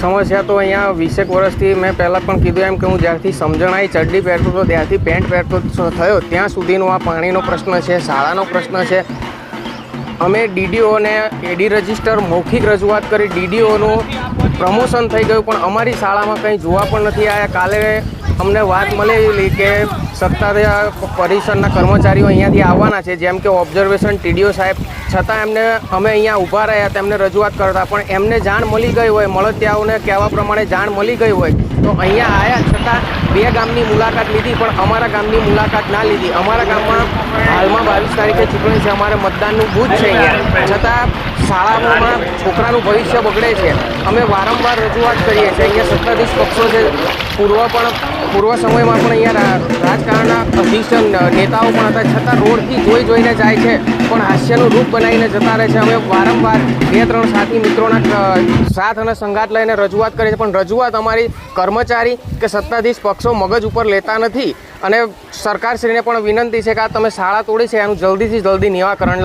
સમસ્યા તો અહીંયા વીસેક વર્ષથી મેં પહેલાં પણ કીધું એમ કે હું જ્યારથી સમજણ આવી ચડ્ડી પહેરતો હતો, ત્યારથી પેન્ટ પહેરતો થયો. ત્યાં સુધીનો આ પાણીનો પ્રશ્ન છે, શાળાનો પ્રશ્ન છે. અમે ડીડીઓને એડી રજિસ્ટર મૌખિક રજૂઆત કરી ડીડીઓનું પ્રમોશન થઈ ગયું, પણ અમારી શાળામાં કંઈ જોવા પણ નથી આવ્યા કાલે અમને વાત મળેલી કે સત્તા પરિષદના કર્મચારીઓ અહીંયાથી આવવાના છે, જેમ કે ઓબ્ઝર્વેશન ટીડીઓ સાહેબ. છતાં એમને અમે અહીંયા ઊભા રહ્યા, તેમને રજૂઆત કરતા, પણ એમને જાણ મળી ગઈ હોય, મળતિયાઓને કહેવા પ્રમાણે જાણ મળી ગઈ હોય, તો અહીંયા આવ્યા છતાં બે ગામની મુલાકાત લીધી, પણ અમારા ગામની મુલાકાત ના લીધી. અમારા ગામમાં હાલમાં બાવીસ તારીખે ચૂંટણી છે, અમારે મતદાનનું બૂથ છે અહીંયા. છતાં શાળાઓમાં છોકરાનું ભવિષ્ય બગડે છે. અમે વારંવાર રજૂઆત કરીએ છીએ, અહીંયા સત્તાધીશ પક્ષો છે. પૂર્વ પણ પૂર્વ સમયમાં પણ અહીંયા રાજકારણના અધિષ્ઠ નેતાઓ પણ હતા. છતાં રોડથી જોઈ જોઈને જાય છે, પણ હાસ્યનું રૂપ બનાવીને જતા રહે છે. અમે વારંવાર બે ત્રણ સાથી મિત્રોના સાથ અને સંગાત લઈને રજૂઆત કરીએ છીએ. પણ રજૂઆત અમારી કર્મચારી કે સત્તાધીશ પક્ષો મગજ ઉપર લેતા નથી. અને સરકારશ્રીને પણ વિનંતી છે કે આ તમે શાળા તોડી છે, એનું જલ્દીથી જલ્દી નિરાકરણ લાવો.